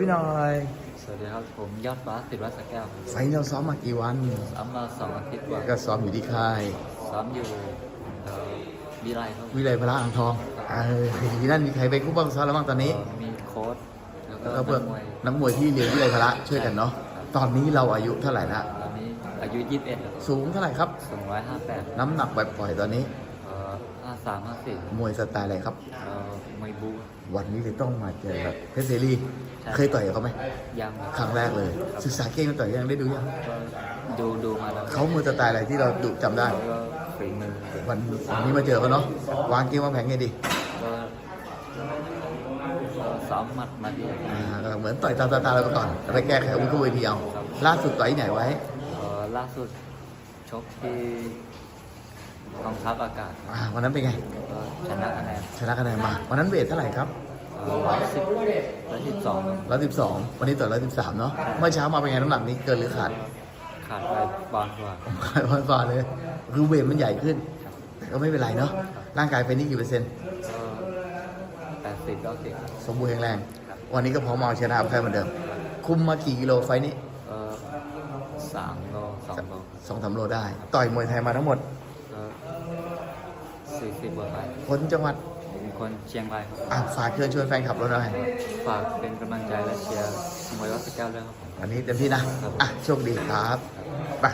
พี่หน่อย สวัสดีครับผมยอดฟ้าสิทธิ์วัดสระแก้วครับไฟล์เราซ้อมมากี่วันซ้อมมาสองอาทิตย์กว่าก็ซ้อมอยู่ที่ค่าย ซ้อมอยู่เอ่อวิไลครับวิไลพระอ่างทองเออที่นั่นมีใครเป็นคู่บ้างซ้อมแล้วบ้างตอนนี้ เอ่อมีโค้ชแล้วก็แล้วก็เพื่อนนักมวยนักมวยที่เรียนวิไลพระช่วยกันเนาะ ตอนนี้เราอายุเท่าไหร่ละ ตอนนี้อายุ21ครับสูงเท่าไหร่ครับสูงร้อยห้าแปดน้ำหนักปล่อยๆตอนนี้ เอ่อห้าสามห้าสี่มวยสไตล์อะไรครับเอ่อมวยบู วันนี้เลยต้องมาเจอกับเพชรเสรีใช่เคยต่อยกับเขาไหมยังครั้งแรกเลย ศึกษาเก่งมาต่อยยังได้ดูยังก็ดูดูมาแล้วเขามวยสไตล์อะไรที่เราดูจำได้แล้วก็ฝีมือวันวันนี้มาเจอเขาเนาะวางเกมวางแผนไงดีก็ก็ซ้อมหมัดมาดีอ่าก็เหมือนต่อยตามสไตล์เราไปก่อนแล้วไปแก้ไขอาวุ้นคู่เวทีเอาล่าสุดต่อยที่ไหนไว้เอ่อล่าสุดชกที่กองทัพอากาศอ่าวันนั้นเป็นไงก็ชนะคะแนนชนะคะแนนมาวันนั้นเวทเท่าไหร่ครับ ร้อยสิบร้อยสิบสองร้อยสิบสองวันนี้ต่อร้อยสิบสามเนาะเมื่อเช้ามาเป็นไงน้ำหนักนี้เกินหรือขาด ขาดไปบอลกว่าขาดวันฟาเลย คือเวทมันใหญ่ขึ้นแต่ก็ไม่เป็นไรเนาะร่างกายเป็นนี่กี่เปอร์เซ็นต์ก็แปดสิบเก้าสิบสมบูรณ์แข็งแรง วันนี้ก็พร้อมมาเอาชนะใครเหมือนเดิม คุมมากี่กิโลไฟล์นี้ก็สามโลสองโลสองสามโลได้ ต่อยมวยไทยมาทั้งหมดก็สี่สิบกว่าไปคนจังหวัด เป็นคนเชียงรายครับอะฝากเชิญชวนแฟนคลับเราหน่อย ฝากเป็นกำลังใจและเชียร์มวยวัดสระแก้วด้วยครับผมวันนี้เต็มที่นะ อะ โชคดีครับไป